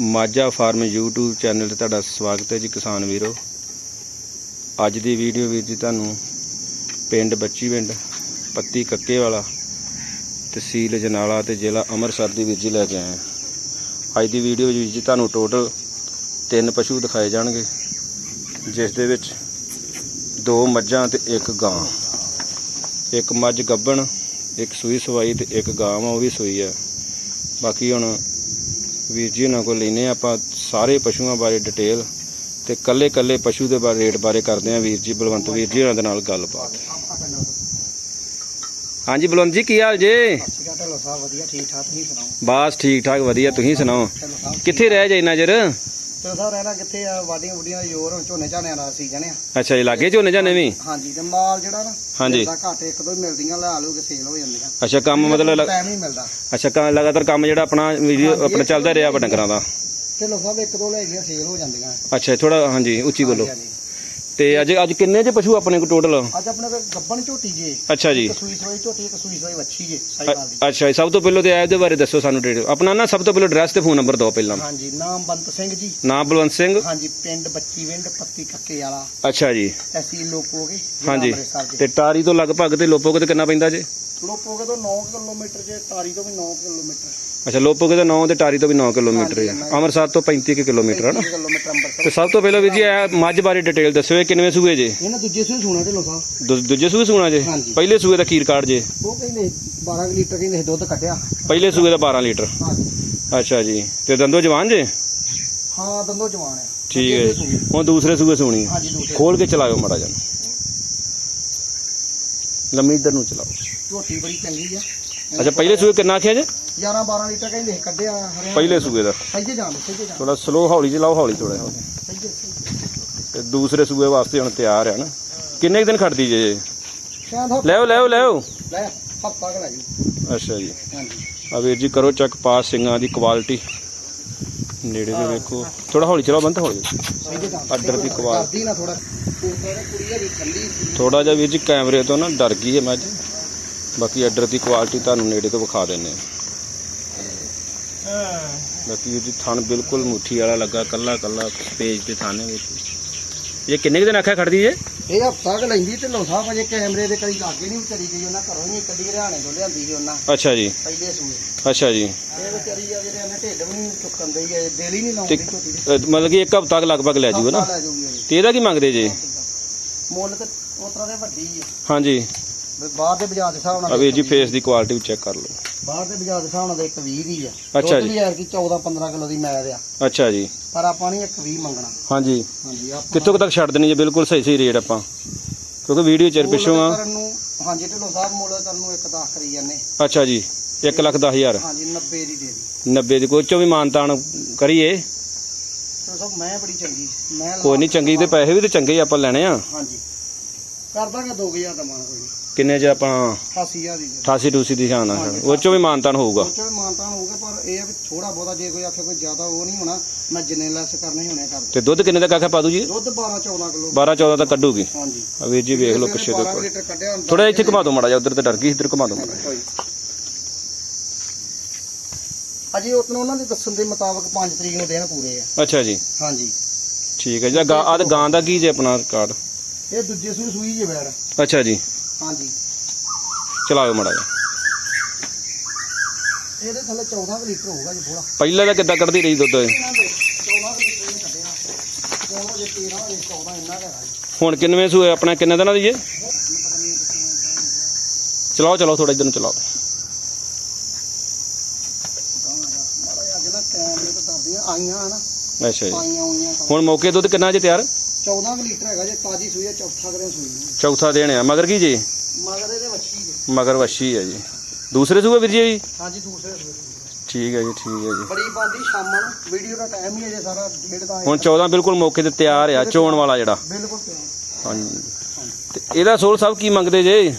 Majha farm YouTube channel ਤੇ ਤੁਹਾਡਾ ਸਵਾਗਤ ਹੈ ਜੀ ਕਿਸਾਨ ਵੀਰੋ। ਅੱਜ ਦੀ ਵੀਡੀਓ ਵਿੱਚ ਜੀ ਤੁਹਾਨੂੰ ਪਿੰਡ ਬੱਚੀ ਪਿੰਡ ਪੱਤੀ ਕੱਕੇ ਵਾਲਾ ਤਹਿਸੀਲ ਜਨਾਲਾ ਤੇ ਜ਼ਿਲ੍ਹਾ ਅੰਮ੍ਰਿਤਸਰ ਦੀ ਵੀਰ ਜੀ ਲੈ ਕੇ ਆਏ ਹਾਂ। ਅੱਜ ਦੀ ਵੀਡੀਓ ਵਿੱਚ ਜੀ ਤੁਹਾਨੂੰ ਟੋਟਲ ਤਿੰਨ ਪਸ਼ੂ ਦਿਖਾਏ ਜਾਣਗੇ, ਜਿਸ ਦੇ ਵਿੱਚ ਦੋ ਮੱਝਾਂ ਤੇ ਇੱਕ ਗਾਂ। ਇੱਕ ਮੱਝ ਗੱਭਣ, ਇੱਕ ਸੂਈ ਸਵਾਈ ਤੇ ਇੱਕ ਗਾਂ ਵਾ ਉਹ ਵੀ ਸੂਈ ਆ। ਬਾਕੀ ਹੁਣ ਵੀਰ ਜੀ ਉਹਨਾਂ ਕੋਲ ਲੈਨੇ ਆਪਾਂ ਸਾਰੇ ਪਸ਼ੂਆਂ ਬਾਰੇ ਡਿਟੇਲ ਤੇ ਕੱਲੇ ਕੱਲੇ ਪਸ਼ੂ ਦੇ ਬਾਰੇ ਰੇਟ ਬਾਰੇ ਕਰਦੇ ਆ ਵੀਰ ਜੀ ਬਲਵੰਤ ਵੀਰ ਜੀ ਉਹਨਾਂ ਦੇ ਨਾਲ ਗੱਲਬਾਤ। ਹਾਂਜੀ ਬਲਵੰਤ ਜੀ ਕੀ ਹਾਲ ਜੇ? ਬਸ ਠੀਕ ਠਾਕ ਵਧੀਆ ਤੁਸੀਂ ਸੁਣਾਓ? ਕਿੱਥੇ ਰਹਿ ਜਾਈ ਨਜ਼ਰ ਢੱਲੋ ਸਾਹਿਬ ਰਹਿਣਾ ਕਿੱਥੇ ਆ? ਵਾਡੀਆਂ ਵੁੱਡੀਆਂ ਦਾ ਜ਼ੋਰ ਹੁਣ ਝੋਨੇ ਝਾਨਿਆਂ ਦਾ ਸੀਜ਼ਨ ਆ। ਅੱਛਾ ਜੀ ਲਾਗੇ ਝੋਨੇ ਜਾਣੇ ਵੀ? ਹਾਂਜੀ ਤੇ ਮਾਲ ਜਿਹੜਾ ਨਾ ਹਾਂਜੀ। ਮਿਲਦਾ ਘੱਟ ਇੱਕ ਦੋ ਹੀ ਮਿਲਦੀਆਂ ਲੈ ਲੂ ਕੇ ਸੇਲ ਹੋ ਜਾਂਦੀਆਂ। ਅੱਛਾ ਕੰਮ ਮਤਲਬ ਲ- ਟਾਈਮ ਹੀ ਮਿਲਦਾ। ਅੱਛਾ ਕੰਮ ਲਗਾਤਾਰ ਕੰਮ ਜਿਹੜਾ ਆਪਣਾ ਵੀਡੀਓ ਆਪਣਾ ਚੱਲਦਾ ਰਿਹਾ ਵਾ ਡੰਗਰਾਂ ਦਾ? ਢੱਲੋ ਸਾਹਿਬ ਇੱਕ ਦੋ ਲੈ ਗਈਆਂ ਸੇਲ ਹੋ ਜਾਂਦੀਆਂ। ਅੱਛਾ ਥੋੜਾ ਹਾਂਜੀ ਉੱਚੀ ਬੋਲੋ। ਹਾਂਜੀ। ਤੇ ਅੱਜ ਅੱਜ ਕਿੰਨੇ ਜੇ ਪਸ਼ੂ ਆਪਣੇ ਕੋਲ ਟੋਟਲ ਅੱਜ ਆਪਣੇ ਕੋਲ ਗੱਬਣ ਝੋਟੀ ਜੇ। ਅੱਛਾ ਜੀ। ਇੱਕ ਸੂਈ ਸੋਈ ਝੋਟੀ ਇੱਕ ਸੂਈ ਸੋਈ ਵੱਛੀ ਜੇ ਸਾਈਵਾਲ ਦੀ। ਅੱਛਾ ਜੀ ਸਭ ਤੋਂ ਪਹਿਲਾਂ ਤੇ ਐਪ ਦੇ ਬਾਰੇ ਦੱਸੋ ਸਾਨੂੰ ਡੇਟ ਆਪਣਾ ਨਾ ਸਭ ਤੋਂ ਪਹਿਲਾਂ ਐਡਰੈਸ ਤੇ ਫੋਨ ਨੰਬਰ ਦਿਓ ਪਹਿਲਾਂ। ਹਾਂਜੀ ਨਾਮ ਬੰਤ ਸਿੰਘ ਜੀ। ਨਾਮ ਬਲਵੰਤ ਸਿੰਘ। ਹਾਂਜੀ ਪਿੰਡ ਬੱਚੀ ਵਿੰਡ ਪੱਤੀ ਕੱਕੇ ਵਾਲਾ। ਅੱਛਾ ਜੀ। ਤਹਿਸੀਲ ਲੋਪੋਗੇ ਹਾਂਜੀ। ਤੇ ਟਾਰੀ ਤੋਂ ਲਗਭਗ ਤੇ ਲੋਪੋਗੇ ਤੇ ਕਿੰਨਾ ਪੈਂਦਾ ਜੇ? ਲੋਪੋਗੇ ਤੋਂ 9 ਕਿਲੋਮੀਟਰ ਜੇ ਤਾਰੀ ਤੋਂ ਵੀ 9 ਕਿਲੋਮੀਟਰ। ਅੱਛਾ ਲੋਪੋਗੇ ਤੋਂ 9 ਤੇ ਟਾਰੀ ਤੋਂ ਵੀ 9 ਕਿਲੋਮੀਟਰ ਹੈ ਅੰਮ੍ਰਿਤਸਰ ਤੋਂ 35 ਕੁ ਕਿਲੋਮੀਟਰ ਹੈ ਨਾ? 35 ਕਿਲੋਮੀਟਰ ਅੰਮ੍ਰਿਤਸਰ। ਤੇ ਸਭ ਤੋਂ ਪਹਿਲਾਂ ਵੀਰ ਜੀ ਇਹ ਮੱਝ ਬਾਰੇ ਡਿਟੇਲ ਦੱਸਿਓ ਇਹ ਕਿੰਨਵੇਂ ਸੂਏ ਜੇ? ਇਹਨਾਂ ਦੂਜੇ ਸੂਏ ਸੁਣਾ ਢਿੱਲੋਂ ਸਾਹਿਬ ਦੂ- ਦੂਜੇ ਸੂਏ ਸੂਣਾ ਜੇ? ਹਾਂਜੀ। ਪਹਿਲੇ ਸੂਏ ਦਾ ਖੀਰ ਕਾਰਡ ਜੇ? ਉਹ ਕਹਿੰਦੇ 12 ਕੁ ਲੀਟਰ ਕਹਿੰਦੇ ਸੀ ਦੁੱਧ ਕੱਢਿਆ। ਪਹਿਲੇ ਸੂਏ ਦਾ 12 ਲੀਟਰ। ਹਾਂਜੀ। ਅੱਛਾ ਜੀ। ਤੇ ਦੰਦੋ ਜਵਾਨ ਜੇ? ਹਾਂ ਦੰਦੋ ਜਵਾਨ ਆ। ਠੀਕ ਹੈ। ਦੂਜੇ ਜੀ। ਹੁਣ ਦੂਸਰੇ ਸੂਏ ਸੂਣੀ ਹੈ ਹਾਂਜੀ ਖੋਲ ਕੇ ਚਲਾਇਓ ਮਾੜਾ ਜਨ ਲੰਮੀ ਇੱਧਰ ਨੂੰ ਚਲਾਓ। ਝੋਟੀ ਬੜੀ ਚੰਗੀ ਆ। ਅੱਛਾ ਪਹਿਲੇ ਸੂਏ ਕਿੰਨਾ ਆਖਿਆ ਜੇ? 11 12 ਲੀਟਰ ਕਹਿੰਦੇ ਸੀ ਕੱਢਿਆ ਹਰਿਆਣਾ ਪਹਿਲੇ ਸੂਏ ਦਾ। ਥੋੜਾ ਸਲੋ ਹੌਲੀ ਚਲਾਓ ਹੌਲੀ ਥੋੜਾ ਤੇ ਦੂਸਰੇ ਸੂਏ ਵਾਸਤੇ ਹੁਣ ਤਿਆਰ ਹੈ ਨਾ। ਕਿੰਨੇ ਕੁ ਦਿਨ ਖੜਦੀ ਜੇ ਲੈਓ ਲੈਓ ਲੈਓ ਲੈ ਜੀ ਅੱਛਾ ਜੀ। ਹਾਂਜੀ। ਆ ਵੀਰ ਜੀ ਕਰੋ ਚੱਕ ਪਾਸ ਸਿੰਘਾਂ ਦੀ ਕੁਆਲਿਟੀ ਨੇੜੇ ਦੇ ਵੇਖੋ। ਥੋੜਾ ਹੌਲੀ ਚਲਾਓ ਬੰਦ ਹੌਲੀ। ਆਰਡਰ ਦੀ ਕੁਆਲ- ਕਰਦੀ ਨਾ ਥੋੜਾ ਜਿਹਾ ਵੀਰ ਜੀ ਕੈਮਰੇ ਤੋਂ ਨਾ ਡਰ ਗਈ ਹੈ ਮੱਝ ਬਾਕੀ ਆਰਡਰ ਦੀ ਕੁਆਲਿਟੀ ਤੁਹਾਨੂੰ ਨੇੜੇ ਤੋਂ ਵਿਖਾ ਦਿੰਨੇ ਆ ਬਾਕੀ ਜੀ ਥਣ ਬਿਲਕੁਲ ਮੁੱਠੀ ਵਾਲਾ ਲੱਗਾ ਕੱਲਾ ਕੱਲਾ ਪੇਜ ਤੇ ਥਾਣੇ ਵਿੱਚ। ਇਹ ਕਿੰਨੇ ਕੁ ਦਿਨ ਆਖਿਆ ਖੜਦੀ ਜੇ? ਇਹ ਹਫਤਾ ਕ ਲੈਂਦੀ ਢਿੱਲੋਂ ਸਾਹਿਬ ਅਜੇ ਕੈਮਰੇ ਦੇ ਕਦੀ ਲਾਗੇ ਨਹੀਂ ਵਿਚਾਰੀ ਗਈ ਉਹਨਾਂ ਘਰੋਂ ਹੀ ਕੱਢੀ ਹਰਿਆਣੇ ਤੋਂ ਲਿਆਂਦੀ ਸੀ ਉਹਨਾਂ ਅੱਛਾ ਜੀ। ਪਹਿਲੇ ਸੂਏ। ਅੱਛਾ ਜੀ। ਇਹ ਵਿਚਾਰੀ ਆ ਜਿਹੜੇ ਉਹਨੇ ਢਿੱਡ ਵੀ ਨਹੀਂ ਚੁੱਕਣ ਦੇ ਹੈ ਦਿਲ ਹੀ ਨਹੀਂ ਲਾਉਂਦੀ ਤੇ ਦੇ। ਅਹ ਮਤਲਬ ਕਿ ਇੱਕ ਹਫ਼ਤਾ ਕੁ ਲਗਭਗ ਲੈ ਜੂਗਾ ਨਾ? ਹਫ਼ਤਾ ਲੈ ਜਾਊਗੀ ਇਹ। ਤੇ ਇਹਦਾ ਕੀ ਮੰਗਦੇ ਜੇ? ਮੁੱਲ ਤੇ ਉਸ ਤਰ੍ਹਾਂ ਦੇ ਵੱਡੀ ਹੈ ਹਾਂਜੀ। ਬਾਹਰ ਦੇ ਬਾਜ਼ਾਰ ਦੇ ਹਿਸਾਬ ਨਾਲ ਆ ਵੀਰ ਜੀ ਫੇਸ ਦੀ ਕੁਆਲਿਟੀ ਚੈੱਕ ਕਰ ਲਓ। ਬਾਹਰ ਦੇ ਬਾਜ਼ਾਰ ਦੇ ਹਿਸਾਬ ਨਾਲ ਤਾਂ ਇੱਕ 20 ਦੀ ਆ। ਅੱਛਾ ਜੀ। ਯਾਰ ਕੀ 14 15 ਕਿਲੋ ਦੀ ਮੈਦ ਆ। ਅੱਛਾ ਜੀ। ਪਰ ਆਪਾਂ ਨਹੀਂ ਇੱਕ 20 ਮੰਗਣਾ। ਹਾਂਜੀ। ਹਾਂਜੀ ਆਪਾਂ ਕਿੱਥੋਂ ਕੁ ਤੱਕ ਛੱਡ ਦੇਣੀ ਜੇ ਬਿਲਕੁਲ ਸਹੀ ਸਹੀ ਰੇਟ ਆਪਾਂ? ਕਿਉਂਕਿ ਵੀਡੀਓ ਚਿਰ ਪਿੱਛੋਂ ਆ। ਕਰਨ ਨੂੰ ਹਾਂਜੀ ਢਿੱਲੋਂ ਸਾਹਿਬ ਮੁੱਲ ਕਰਨ ਨੂੰ ਇੱਕ 10 ਕਰੀ ਜਾਂਦੇ। ਅੱਛਾ ਜੀ 1 ਲੱਖ 10 ਹਜ਼ਾਰ। ਹਾਂਜੀ 90 ਦੀ ਦੇ ਦੀ। 90 ਦੀ ਕੋਈ ਚੋਂ ਵੀ ਮਾਨਤਾਨ ਕਰੀਏ। ਢਿੱਲੋਂ ਸਾਹਿਬ ਮੈਂ ਬੜੀ ਚੰਗੀ ਮੈਂ ਕੋਈ ਨਹੀਂ ਚੰਗੀ ਤੇ ਪੈਸੇ ਵੀ ਤੇ ਚੰਗੇ ਹੀ ਆਪਾਂ ਲੈਣੇ ਆ। ਹਾਂਜੀ। ਕਰ ਦਾਂਗਾ 2000 ਦਾ ਮਾਨ ਕੋਈ ਕਿੰਨੇ ਚ ਆਪਾਂ? 88000 ਦੀ ਦੇ। 88 ਟੂਸੀ ਦੀ ਸ਼ਾਨ ਆ ਉਹ ਚੋਂ ਵੀ ਮਾਨਤਾਨ ਹੋਊਗਾ। ਉਹ ਚੋਂ ਮਾਨਤਾਨ ਹੋਊਗਾ ਪਰ ਇਹ ਆ ਵੀ ਥੋੜਾ ਬਹੁਤਾ ਜੇ ਕੋਈ ਆਖੇ ਕੋਈ ਜ਼ਿਆਦਾ ਉਹ ਨਹੀਂ ਹੋਣਾ ਮੈਂ ਜਿੰਨੇ ਲੈਸ ਕਰਨੇ ਹੋਣੇ ਕਰ ਤੇ ਦੁੱਧ ਕਿੰਨੇ ਦਾ ਕਾਖਾ ਪਾ ਦੂ ਜੀ? ਦੁੱਧ 12 14 ਕਿਲੋ। 12 14 ਤੱਕ ਕੱਢੂਗੀ? ਹਾਂਜੀ। ਆ ਵੀਰ ਜੀ ਵੇਖ ਲਓ ਪਿੱਛੇ ਦੇ 12 ਲੀਟਰ ਕੱਢਿਆ ਹੁੰਦਾ। ਥੋੜਾ ਇੱਥੇ ਘੁਮਾ ਦਿਓ ਮਾੜਾ ਜਿਹਾ ਉਧਰ ਤੇ ਡਰ ਗਈ ਇੱਧਰ ਘੁਮਾ ਦਿਓ ਮਾੜਾ ਅਜੇ ਉਤਨ ਉਹਨਾਂ ਦੇ ਦੱਸਣ ਦੇ ਮੁਤਾਬਕ 5 ਤਰੀਕ ਨੂੰ ਦਿਨ ਪੂਰੇ ਆ। ਅੱਛਾ ਜੀ। ਹਾਂਜੀ। ਠੀਕ ਹੈ ਜੀ। ਆ ਗਾਂ ਦਾ ਕੀ ਜੇ ਆਪਣਾ ਕਾਰਡ ਇਹ ਦੂਜੇ ਸੂਈ ਸੂਈ ਜੇ ਬੈੜ ਅੱਛਾ ਜੀ। ਹਾਂਜੀ। ਚਲਾਓ ਮਾੜਾ ਇਹਦੇ ਥੱਲੇ 14 ਕੁ ਲੀਟਰ ਹੋਊਗਾ ਜੀ ਥੋੜਾ ਪਹਿਲਾਂ ਦਾ ਕਿੱਦਾਂ ਕੱਢਦੀ ਰਹੀ ਦੁੱਧ ਇਹ? ਇਹਨਾਂ ਦੇ 14 ਕੁ ਲੀਟਰ ਨੇ ਕੱਢਿਆ 14 ਜੇ 13 ਜੇ 14 ਇੰਨਾ ਕੁ ਹੈਗਾ ਜੀ। ਹੁਣ ਕਿੰਨਵੇਂ ਸੂਏ ਆਪਣਾ ਕਿੰਨੇ ਦਿਨਾਂ ਦੀ ਜੇ? ਚਲਾਓ ਚਲਾਓ ਥੋੜਾ ਇਧਰ ਨੂੰ ਚਲਾਓ। ਮਾੜਾ ਜਿਹਾ ਨਾ ਕੈਮਰੇ ਤੋਂ ਡਰਦੀਆਂ ਆਈਆਂ ਹਨਾ। ਅੱਛਾ ਜੀ। ਹੋਈਆਂ ਤਾਂ। ਹੁਣ ਮੌਕੇ ਦੁੱਧ ਕਿੰਨਾ ਜੇ ਤਿਆਰ? 14 ਕੁ ਲੀਟਰ ਹੈਗਾ ਜੇ ਤਾਜੀ ਸੂਈ ਆ ਚੌਥਾ ਕਰੇ ਸੂਈ। ਚੌਥਾ ਆ। ਮਗਰ ਕੀ ਜੀ? ਮਗਰ ਇਹਦੇ ਵੱਛੀ ਜੇ। ਮਗਰ ਵੱਛੀ ਹੈ ਜੀ। ਦੂਸਰੇ ਸੂਏ ਵੀਰ ਜੀ ਹਾਂਜੀ ਦੂਸਰੇ ਸੂਏ ਠੀਕ ਹੈ ਜੀ ਠੀਕ ਹੈ ਜੀ। ਬੜੀ ਪਾਉਂਦੀ ਸ਼ਾਮਾਂ ਨੂੰ। ਵੀਡੀਓ ਦਾ ਟਾਈਮ ਹੀ ਹੈ ਜੇ ਸਾਰਾ ਡੇਢ ਦਾ ਹੁਣ 14 ਬਿਲਕੁਲ ਮੌਕੇ ਤੇ ਤਿਆਰ ਆ ਚੋਣ ਵਾਲਾ ਜਿਹੜਾ। ਬਿਲਕੁਲ ਤਿਆਰ। ਹਾਂਜੀ। ਤੇ ਇਹਦਾ ਸੋਲ ਸਾਹਿਬ ਕੀ ਮੰਗਦੇ ਜੇ?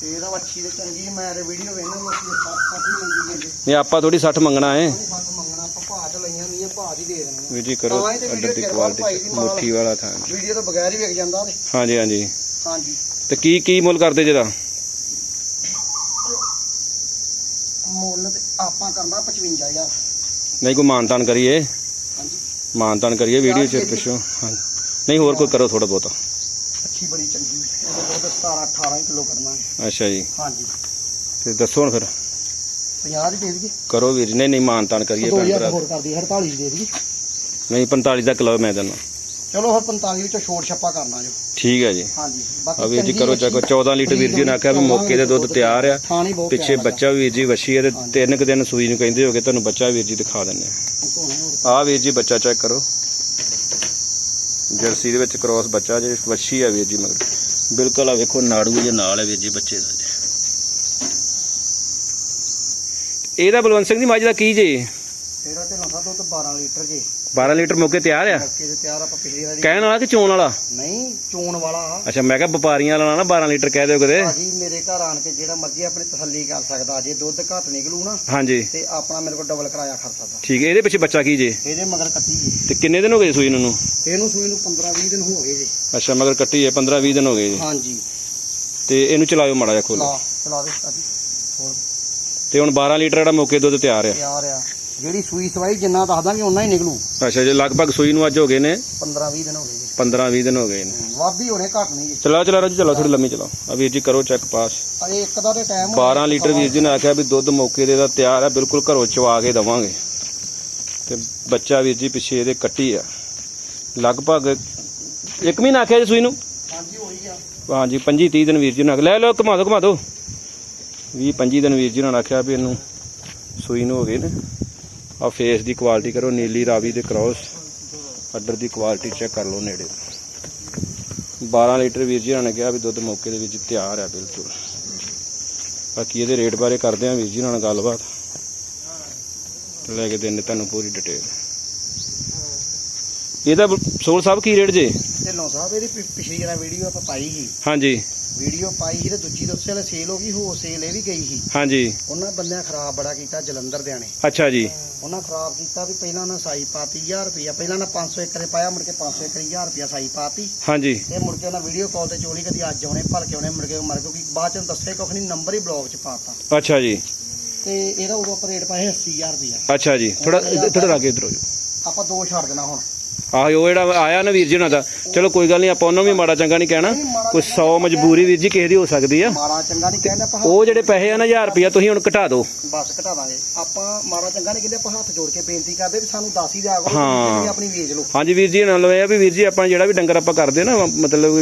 ਤੇ ਇਹਦਾ ਵੱਛੀ ਦੇ ਚੰਗੀ ਮੈਂ ਵੀਡੀਓ ਵੇਖਣਾ ਸੱਤ ਸੱਤ ਹੀ ਮੰਗੀ ਜਾਂਦੇ ਨਹੀਂ ਆਪਾਂ ਥੋੜੀ 60 ਮੰਗਣਾ ਏ ਨਹੀਂ ਸੱਤ ਮੰਗਣਾ ਆਪਾਂ ਭਾਅ ਚ ਲਈਆਂ ਨਹੀਂ ਭਾਅ ਹੀ ਦੇ ਦੇਣੀਆਂ ਵੀਰ ਜੀ ਕਰੋ ਤਾਂ ਹੀ ਤੇ ਅੱਡਰ ਦੀ ਭਾਈ ਕੁਆਲਿਟੀ ਦੀ ਮਾਲ। ਮੁੱਠੀ ਵਾਲਾ ਥਾਂ। ਵੀਡੀਓ ਤੋਂ ਬਗੈਰ ਹੀ ਵਿਕ ਜਾਂਦਾ ਤੇ ਹਾਂਜੀ ਹਾਂਜੀ। ਹਾਂਜੀ। ਤੇ ਕੀ ਕੀ ਮੁੱਲ ਕਰਦੇ ਜਿਹਦਾ ਮੁੱਲ ਤੇ ਆਪਾਂ ਕਰਨਾ 55000 ਨਹੀਂ ਕੋਈ ਮਾਨਤਾਨ ਕਰੀਏ। ਹਾਂਜੀ। ਮਾਨਤਾਨ ਕਰੀਏ ਵੀਡੀਓ ਚ ਪਿੱਛੋਂ। ਹਾਂ ਨਹੀਂ ਹੋਰ ਕੋਈ ਕਰੋ ਥੋੜਾ ਬਹੁਤਾ। ਅੱਛੀ ਬੜੀ ਚੰਗੀ। ਇਹਦੇ ਦੁੱਧ 17 18 ਕਿਲੋ ਕਰਨਾ ਹੈ। ਅੱਛਾ ਜੀ। ਹਾਂਜੀ। ਤੇ ਦੱਸੋ ਹੁਣ ਫਿਰ। 50 ਦੀ ਦੇ ਦਈਏ। ਕਰੋ ਵੀਰ ਜੀ। ਨਹੀਂ ਨਹੀਂ ਮਾਨਤਾਨ ਕਰੀਏ ਭੈਣ 2000 ਭਰਾ। ਹੋਰ ਕਰ ਦਈਏ 48 ਦੀ ਦੇ ਦਈਏ। ਨਹੀਂ 45 ਦਾ ਕਿਲੋ ਮੈਂ ਦਿੰਦਾ ਚਲੋ ਹੋਰ 45 ਵਿੱਚੋਂ ਛੋਟ ਛੱਪਾ ਕਰਨਾ ਜੋ। ਠੀਕ ਹੈ ਜੀ। ਹਾਂਜੀ ਆ ਵੀਰ ਜੀ ਕਰੋ ਚੱਕੋ 14 ਲੀਟਰ ਵੀਰ ਜੀ ਨੇ ਆਖਿਆ ਵੀ ਮੌਕੇ ਤੇ ਦੁੱਧ ਤਿਆਰ ਆ। ਪਿੱਛੇ ਬੱਚਾ ਵੀਰ ਜੀ ਵੱਛੀ ਹੈ ਤੇ ਤਿੰਨ ਕੁ ਦਿਨ ਸੂਈ ਨੂੰ ਕਹਿੰਦੇ ਹੋਗੇ ਤੁਹਾਨੂੰ ਬੱਚਾ ਵੀਰ ਜੀ ਦਿਖਾ ਹੋਰ। ਆ। ਵੀਰ ਜੀ ਬੱਚਾ ਚੈੱਕ ਕਰੋ। ਜਰਸੀ ਦੇ ਵਿੱਚ ਕ੍ਰੋਸ ਬੱਚਾ ਜੇ ਵੱਛੀ ਆ ਵੀਰ ਜੀ ਮਗਰ। ਬਿਲਕੁਲ ਆ ਵੇਖੋ ਨਾੜੂ ਜੇ ਨਾਲ ਹੈ ਵੀਰ ਜੀ ਬੱਚੇ ਦਾ ਇਹਦਾ ਬਲਵੰਤ ਸਿੰਘ ਦੀ ਮੱਝ ਦਾ ਕੀ ਜੀ? ਤੇਰਾ ਤੇ ਨਫਾ ਦੁੱਧ 12 ਲੀਟਰ ਜੇ। 12 ਲੀਟਰ ਮੌਕੇ ਤਿਆਰ ਆ? ਮੌਕੇ ਤੇ ਤਿਆਰ ਆਪਾਂ ਪਿਛਲੀ ਵਾਰੀ ਕਹਿਣ ਵਾਲਾ ਕਿ ਚੋਣ ਵਾਲਾ? ਨਹੀਂ ਚੋਣ ਵਾਲਾ ਅੱਛਾ ਮੈਂ ਕਿਹਾ ਵਪਾਰੀਆਂ ਵਾਲਾ ਨਾ 12 ਲੀਟਰ ਕਹਿ ਦਿਓ ਕਦੇ ਭਾਜੀ ਮੇਰੇ ਘਰ ਆਣ ਕੇ ਜਿਹੜਾ ਮਰਜ਼ੀ ਆਪਣੀ ਤਸੱਲੀ ਕਰ ਸਕਦਾ ਜੇ ਦੁੱਧ ਘੱਟ ਨਿਕਲੂ ਨਾ ਹਾਂਜੀ। ਤੇ ਆਪਣਾ ਮੇਰੇ ਕੋਲ ਡਬਲ ਕਿਰਾਇਆ ਖਰਚ ਸਕਦਾ ਠੀਕ ਹੈ ਇਹਦੇ ਪਿੱਛੇ ਬੱਚਾ ਕੀ ਜੇ? ਇਹਦੇ ਮਗਰ ਕੱਟੀ ਜੀ। ਤੇ ਕਿੰਨੇ ਦਿਨ ਹੋ ਗਏ ਸੂਈ ਨੂੰ ਇਹਨੂੰ? ਸੂਈ ਨੂੰ 15 20 ਦਿਨ ਹੋ ਗਏ ਜੀ। ਅੱਛਾ ਮਗਰ ਕੱਟੀ ਹੈ 15 20 ਦਿਨ ਹੋ ਗਏ ਜੀ। ਹਾਂਜੀ। ਤੇ ਇਹਨੂੰ ਚਲਾਇਓ ਮਾੜਾ ਜਿਹਾ ਖੋਲੋ ਚਲਾ ਚਲਾ ਦੇ ਭਾਜੀ। ਹੋਰ। ਤੇ ਹੁਣ 12 ਲੀਟਰ ਜਿਹੜਾ ਮੌਕੇ ਦੁੱਧ ਤਿਆਰ ਆ। ਤਿਆਰ ਆ। ਜਿਹੜੀ ਸੂਈ ਸਵਾਈ ਜਿੰਨਾ ਦੱਸ ਦਾਂਗੇ ਉਨਾ ਹੀ ਨਿਕਲੂ। ਅੱਛਾ ਜੇ ਲਗਭਗ ਸੂਈ ਨੂੰ ਅੱਜ ਹੋ ਗਏ ਨੇ? 15 20 ਦਿਨ ਹੋ ਗਏ ਜੀ। 15 20 ਦਿਨ ਹੋ ਗਏ ਨੇ। ਵੱਧ ਹੀ ਹੋਣੇ ਘੱਟ ਨਹੀਂ ਜੀ। ਚਲਾਓ ਚਲਾ ਰਾਜੂ ਚਲਾਓ ਥੋੜੀ ਲੰਮੀ ਚਲਾਓ। ਆ ਵੀਰ ਜੀ ਕਰੋ ਚੈੱਕ ਪਾਸ ਅਜੇ ਇੱਕ ਦਾ ਤੇ ਟਾਈਮ 12 ਲੀਟਰ ਵੀਰ ਜੀ ਨੇ ਆਖਿਆ ਵੀ ਦੁੱਧ ਮੌਕੇ ਦੇ ਦਾ ਤਿਆਰ ਆ ਬਿਲਕੁਲ ਘਰੋਂ ਚਵਾ ਕੇ ਦਵਾਂਗੇ। ਤੇ ਬੱਚਾ ਵੀਰ ਜੀ ਪਿੱਛੇ ਇਹਦੇ ਕੱਟੀ ਆ। ਲਗਭਗ ਇੱਕ ਮਹੀਨਾ ਆਖਿਆ ਜੀ ਸੂਈ ਨੂੰ? ਹਾਂਜੀ ਹੋਈ ਆ। ਹਾਂਜੀ 25 30 ਦਿਨ ਵੀਰ ਜੀ ਨੇ ਆਖਿਆ। ਲੈ ਲਓ ਘੁਮਾ ਦਿਓ ਘੁਮਾ ਦਿਓ 20 25 ਦਿਨ ਵੀਰ ਜੀ ਨੇ ਆਖਿਆ ਵੀ ਇਹਨੂੰ ਸੂਈ ਨੂੰ ਹੋ ਗਏ ਨੇ। ਆ ਫੇਸ ਦੀ ਕੁਆਲਿਟੀ ਕਰੋ, ਨੀਲੀ ਰਾਵੀ ਦੇ ਕ੍ਰਾਸ ਅੱਡਰ ਦੀ ਕੁਆਲਿਟੀ ਚੈੱਕ ਕਰ ਲਓ ਨੇੜੇ। 12 ਲੀਟਰ ਵੀਰ ਜੀ ਨੇ ਕਿਹਾ ਵੀ ਦੁੱਧ ਮੌਕੇ ਦੇ ਵਿੱਚ ਤਿਆਰ ਹੈ ਬਿਲਕੁਲ। ਬਾਕੀ ਇਹਦੇ ਰੇਟ ਬਾਰੇ ਕਰਦੇ ਆ ਵੀਰ ਜੀ ਨਾਲ ਗੱਲਬਾਤ। ਲੈ ਕੇ ਦਿੰਦੇ ਤੁਹਾਨੂੰ ਪੂਰੀ ਡਿਟੇਲ ਇਹਦਾ ਸੋਲ ਸਾਹਿਬ ਕੀ ਰੇਟ ਜੇ? ਢਿੱਲੋਂ ਸਾਹਿਬ ਇਹਦੀ ਪਿ- ਪਿਛਲੀ ਜਿਹੜਾ ਵੀਡੀਓ ਆਪਾਂ ਪਾਈ ਸੀ। ਹਾਂਜੀ। ਵੀਡੀਓ ਪਾਈ ਸੀ ਤੇ ਦੂਜੀ ਤਾਂ ਉਸੇ ਵੇਲੇ ਸੇਲ ਹੋ ਗਈ ਹੋ ਸੇਲ ਇਹ ਵੀ ਗਈ ਸੀ। ਹਾਂਜੀ। ਉਹਨਾਂ ਬੰਦਿਆਂ ਖਰਾਬ ਬੜਾ ਕੀਤਾ ਜਲੰਧਰ ਦੇ ਨੇ। ਅੱਛਾ ਜੀ। ਉਹਨਾਂ ਖਰਾਬ ਕੀਤਾ ਵੀ ਪਹਿਲਾਂ ਉਹਨਾਂ ਸਾਈ ਪਾਤੀ 1000 ਰੁਪਿਆ ਪਹਿਲਾਂ ਉਹਨਾਂ 500 ਏਕੜੇ ਪਾਇਆ ਮੁੜ ਕੇ 500 ਏਕੜੇ 1000 ਰੁਪਿਆ ਸਾਈ ਪਾਤੀ। ਹਾਂਜੀ। ਤੇ ਮੁੜ ਕੇ ਉਹਨਾਂ ਵੀਡੀਓ ਕਾਲ ਤੇ ਚੋਲੀ ਕਦੀ ਅੱਜ ਆਉਣੇ ਭਲ ਕੇ ਆਉਣੇ ਮੁੜ ਕੇ ਮਰ ਕਿਉਂਕਿ ਬਾਅਦ ਚ ਦੱਸੇ ਕੁਖ ਨਹੀਂ ਨੰਬਰ ਹੀ ਬਲੌਗ ਚ ਪਾਤਾ। ਅੱਛਾ ਜੀ। ਤੇ ਇਹਦਾ ਉਦੋਂ ਆਪਾਂ ਰੇਟ ਪਾਏ 80000 ਰੁਪਿਆ ਅੱਛਾ ਜੀ। ਥੋੜਾ ਥੋੜਾ ਲਾਗੇ ਇਧਰ ਹੋ ਜਾਓ। ਆਪਾਂ ਦੋ ਛੱਡ ਦੇਣਾ ਹੁਣ। ਆਹ ਉਹ ਜਿਹੜਾ ਆਇਆ ਨਾ ਵੀਰ ਜੀ ਉਹਨਾਂ ਦਾ। ਚਲੋ ਕੋਈ ਗੱਲ ਨਹੀਂ ਆਪਾਂ ਉਹਨਾਂ ਨੂੰ ਵੀ ਮਾੜਾ ਚੰਗਾ ਨਹੀਂ ਕਹਿਣਾ। ਕੋਈ 100 ਮਜਬੂਰੀ ਵੀਰ ਜੀ ਕਿਸੇ ਦੀ ਹੋ ਸਕਦੀ ਆ। ਮਾੜਾ ਚੰਗਾ ਨਹੀਂ ਕਹਿੰਦੇ ਆਪਾਂ ਉਹ ਜਿਹੜੇ ਪੈਸੇ ਆ ਨਾ 1000 ਰੁਪਇਆ ਤੁਸੀਂ ਹੁਣ ਘਟਾ ਦਿਓ। ਬਸ ਘਟਾ ਦਾਂਗੇ। ਆਪਾਂ ਮਾੜਾ ਚੰਗਾ ਨਹੀਂ ਕਹਿੰਦੇ ਆਪਾਂ ਹੱਥ ਜੋੜ ਕੇ ਬੇਨਤੀ ਕਰਦੇ ਵੀ ਸਾਨੂੰ ਦੱਸ ਹੀ ਦਿਆ ਕਰੋ ਆਪਣੀ ਵੇਚ ਲਓ। ਹਾਂਜੀ ਵੀਰ ਜੀ ਨਾਲ ਇਹ ਆ ਵੀ ਵੀਰ ਜੀ ਆਪਾਂ ਜਿਹੜਾ ਵੀ ਡੰਗਰ ਆਪਾਂ ਕਰਦੇ ਨਾ ਮਤਲਬ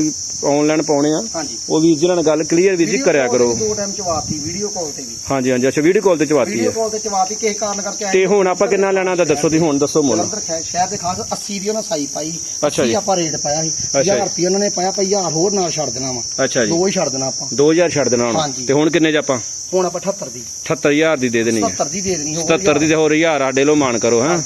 ਆਨਲਾਈਨ ਪਾਉਣੇ ਆ ਉਹ ਵੀਰ ਜੀ ਨਾਲ ਗੱਲ ਕਲੀਅਰ ਵੀਰ ਜੀ ਕਰਿਆ ਕਰੋ। ਦੋ ਟਾਈਮ ਚਵਾਤੀ ਵੀਡੀਓ ਕਾਲ ਤੇ ਵੀ। ਹਾਂਜੀ ਹਾਂਜੀ ਅੱਛਾ ਵੀਡੀਓ ਕਾਲ ਤੇ ਚਵਾਤੀ ਵੀਡੀਓ ਹੈ ਕਾਲ ਤੇ ਚਵਾਤੀ ਕਿਸੇ ਕਾਰਨ ਕਰਕੇ ਤੇ ਹੁਣ ਆਪਾਂ ਕਿੰਨਾ ਲੈਣਾ ਦੱਸੋ ਤੁਸੀਂ ਹੁਣ ਦੱਸੋ ਮੁੱਲ। ਸ਼ਹਿਰ ਦੇ ਖਾਸ 80 ਦੀ ਉਹਨਾਂ ਸਾਈ ਪਾਈ ਅੱਛਾ ਜੀ। 80 ਆਪਾਂ ਰੇਟ ਪਾਇਆ ਸੀ ਅੱਛਾ 1000 ਜੀ। ਰੁਪਏ ਉਹਨਾਂ ਨੇ ਪਾਇਆ ਪਈ ਹਜ਼ਾਰ ਹੋਰ ਨਾਲ ਛੱਡ ਦੇਣਾ ਵਾ। ਅੱਛਾ ਜੀ। ਦੋ ਹੀ ਛੱਡ ਦੇਣਾ ਆਪਾਂ। 2000 ਛੱਡ ਦੇਣਾ ਹੁਣ। ਤੇ ਹੁਣ ਕਿੰਨੇ ਚ ਆਪਾਂ? ਹੁਣ ਆਪਾਂ 78 ਦੀ। 78000 ਦੀ ਦੇ ਦੇਣੀ ਹੈ 77 ਦੀ ਦੇ ਦੇਣੀ ਹੋਰ 77 ਦੀ ਤੇ ਹੋਰ 1000 ਆਡੇ ਲੋ ਮਾਨ ਕਰੋ ਹਾਂ।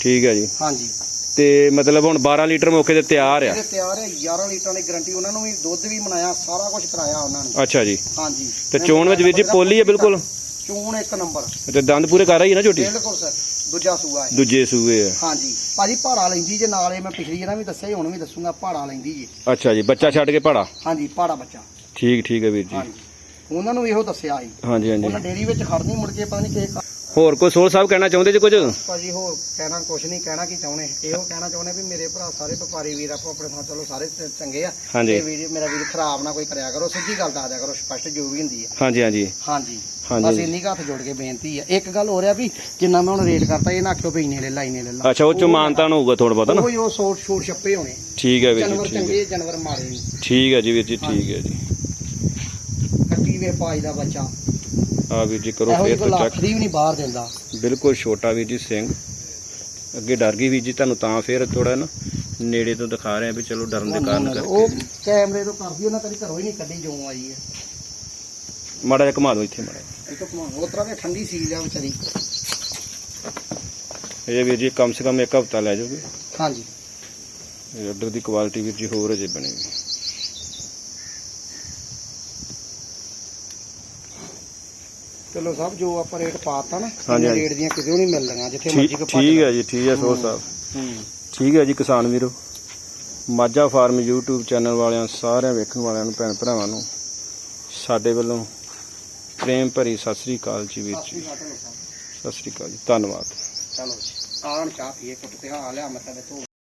ਠੀਕ ਹੈ ਜੀ। ਹਾਂਜੀ। ਤੇ ਮਤਲਬ ਹੁਣ 12 ਲੀਟਰ ਮੌਕੇ ਤੇ ਤਿਆਰ ਆ। ਤਿਆਰ ਹੈ 11 ਲੀਟਰਾਂ ਦੀ ਗਾਰੰਟੀ ਉਹਨਾਂ ਨੂੰ ਵੀ ਦੁੱਧ ਵੀ ਮਨਾਇਆ ਸਾਰਾ ਕੁਝ ਕਰਾਇਆ ਉਹਨਾਂ ਨੇ। ਅੱਛਾ ਜੀ। ਹਾਂਜੀ। ਤੇ ਚੋਣ ਵਿੱਚ ਵੀਰ ਜੀ ਪੋਲੀ ਹੈ ਬਿਲਕੁਲ? ਚੋਣ ਇੱਕ ਨੰਬਰ। ਤੇ ਦੰਦ ਪੂਰੇ ਕਰ ਆਈ ਹੈ ਨਾ ਝੋਟੀ? ਬਿਲਕੁਲ ਸਰ। ਦੂਜਾ ਸੂਆ ਹੈ। ਦੂਜੇ ਸੂਏ ਆ। ਹਾਂਜੀ। ਭਾਜੀ ਭਾੜਾ ਲੈਂਦੀ ਜੇ ਨਾਲੇ ਮੈਂ ਪਿਛਲੀ ਜਿਹੜਾ ਵੀ ਦੱਸਿਆ ਸੀ, ਹੁਣ ਵੀ ਦੱਸੂਗਾ ਭਾੜਾ ਲੈਂਦੀ ਜੀ। ਅੱਛਾ ਜੀ ਬੱਚਾ ਛੱਡ ਕੇ ਭਾੜਾ? ਹਾਂਜੀ ਭਾੜਾ ਬੱਚਾ। ਠੀਕ ਠੀਕ ਹੈ ਵੀਰ ਜੀ। ਹਾਂਜੀ। ਉਹਨਾਂ ਨੂੰ ਇਹੋ ਦੱਸਿਆ ਸੀ। ਹਾਂਜੀ ਹਾਂਜੀ। ਉਹਨਾਂ ਡੇਰੀ ਵਿੱਚ ਖੜਨੀ ਮੁੜ ਕੇ ਪਤਾ ਨਹੀਂ ਕਿਹ ਹੋਰ ਕੋਈ ਸੋਲ ਸਾਹਿਬ ਕਹਿਣਾ ਚਾਹੁੰਦੇ ਜੀ ਕੁਝ? ਭਾਜੀ ਹੋਰ ਕਹਿਣਾ ਕੁਛ ਨਹੀਂ ਕਹਿਣਾ ਕੀ ਚਾਹੁੰਦੇ? ਇਹੋ ਕਹਿਣਾ ਚਾਹੁੰਦੇ ਵੀ ਮੇਰੇ ਭਰਾ ਸਾਰੇ ਵਪਾਰੀ ਵੀਰ ਆਪੋ ਆਪਣੇ ਥਾਂ ਚਲੋ ਸਾਰੇ ਚ- ਚੰਗੇ ਆ। ਹਾਂਜੀ। ਤੇ ਵੀਰ ਮੇਰਾ ਵੀਰ ਖਰਾਬ ਨਾ ਕੋਈ ਕਰਿਆ ਕਰੋ ਸਿੱਧੀ ਗੱਲ ਦੱਸ ਦਿਆ ਕਰੋ ਸਪਸ਼ਟ ਜੋ ਵੀ ਹੁੰਦੀ ਹੈ ਹਾਂਜੀ ਹਾਂਜੀ ਹਾਂਜੀ। ਹਾਂਜੀ। ਬਸ ਇੰਨੀ ਕੁ ਹੱਥ ਜੋੜ ਕੇ ਬੇਨਤੀ ਹੈ ਇੱਕ ਗੱਲ ਹੋ ਰਿਹਾ ਵੀ ਜਿੰਨਾ ਮੈਂ ਹੁਣ ਰੇਟ ਕਰਤਾ ਇਹ ਨਾ ਆਖਿਓ ਵੀ ਇੰਨੇ ਲੈ ਲਾ ਇੰਨੇ ਲੈ ਲਾ। ਅੱਛਾ ਉਹ ਚ ਮਾਨਤਾਨ ਹੋਊਗਾ ਥੋੜਾ ਬਹੁਤਾ ਨਾ? ਹੀ ਉਹ ਸੋਟ ਛੋਟ ਛੱਪੇ ਹੋਣੇ। ਠੀਕ ਹੈ ਵੀਰ ਜੀ ਜਾਨਵਰ ਠੀਕ ਹੈ। ਚੰਗੇ ਜਾਨਵਰ ਮਾਰੇ ਨਹੀਂ ਠੀਕ ਹੈ ਜੀ ਵੀਰ ਜੀ ਠੀਕ ਹੈ ਜੀ। ਕੱਟੀ ਵੇ ਪਾਈ ਦਾ ਬੱਚਾ। ਆ ਵੀਰ ਜੀ ਕਰੋ ਇਹੋ ਫੇਰ ਕੋਈ ਤੋਂ ਚੈੱਕ ਵੀ ਨਹੀਂ ਬਾਹਰ ਦਿੰਦਾ। ਬਿਲਕੁਲ ਛੋਟਾ ਵੀਰ ਜੀ ਸਿੰਘ। ਅੱਗੇ ਡਰ ਗਈ ਵੀਰ ਜੀ ਤੁਹਾਨੂੰ ਤਾਂ ਫੇਰ ਥੋੜਾ ਨਾ ਨੇੜੇ ਤੋਂ ਦਿਖਾ ਰਹੇ ਆ ਵੀ ਚਲੋ ਡਰਨ ਦੇ ਕਾਰਨ ਉਹ ਕਰਕੇ। ਕੈਮਰੇ ਤੋਂ ਕਰਦੀ ਉਹਨਾਂ ਕਦੀ ਘਰੋਂ ਹੀ ਨਹੀਂ ਕੱਢੀ ਜੋ ਆਈ ਹੈ ਮਾੜਾ ਜਿਹਾ ਘੁਮਾ ਦਿਓ ਇੱਥੇ ਮਾੜਾ ਜਿਹਾ। ਇਹ ਤਾਂ ਉਤਰਾ ਠੰਡੀ ਵਿਚਾਰੀ। ਇਹ ਵੀਰ ਜੀ ਕਮ ਸੇ ਕਮ ਇੱਕ ਹਫਤਾ ਲੈ ਜਾਓਗੇ। ਹਾਂਜੀ। ਇਹ ਆਰਡਰ ਦੀ ਕੁਆਲਿਟੀ ਵੀਰ ਜੀ ਹੋਰ ਅਜੇ ਬਣੇਗੀ ਚਲੋ ਸਾਹਿਬ ਜੋ ਆਪਾਂ ਰੇਟ ਪਾਤਾ ਨਾ ਹਾਂਜੀ, ਹਾਂਜੀ। ਰੇਟ ਦੀਆਂ ਕਿਸੇ ਨਹੀਂ ਮਿਲਣੀਆਂ ਜਿੱਥੇ ਮਰਜ਼ੀ ਠੀਕ ਕੋ ਠੀਕ ਹੈ ਜੀ ਠੀਕ ਹੈ ਸੋਹ ਸਾਹਿਬ। ਹੂੰ। ਠੀਕ ਹੈ ਜੀ ਕਿਸਾਨ ਵੀਰੋ। ਮਾਝਾ ਫਾਰਮ YouTube ਚੈਨਲ ਵਾਲਿਆਂ ਸਾਰਿਆਂ ਵੇਖਣ ਵਾਲਿਆਂ ਨੂੰ ਭੈਣ ਭਰਾਵਾਂ ਨੂੰ ਸਾਡੇ ਵੱਲੋਂ ਪ੍ਰੇਮ ਭਰੀ ਸਤਿ ਸ੍ਰੀ ਅਕਾਲ ਜੀ ਵੀਰ ਜੀ। ਸਤਿ ਸ਼੍ਰੀ ਅਕਾਲ ਜੀ। ਧੰਨਵਾਦ। ਚਲੋ ਜੀ। ਆਣ ਚਾਹ ਪੀਏ ਕੁੱਟ ਤੇ ਆ ਲਿਆ ਮੈਂ ਤੋਂ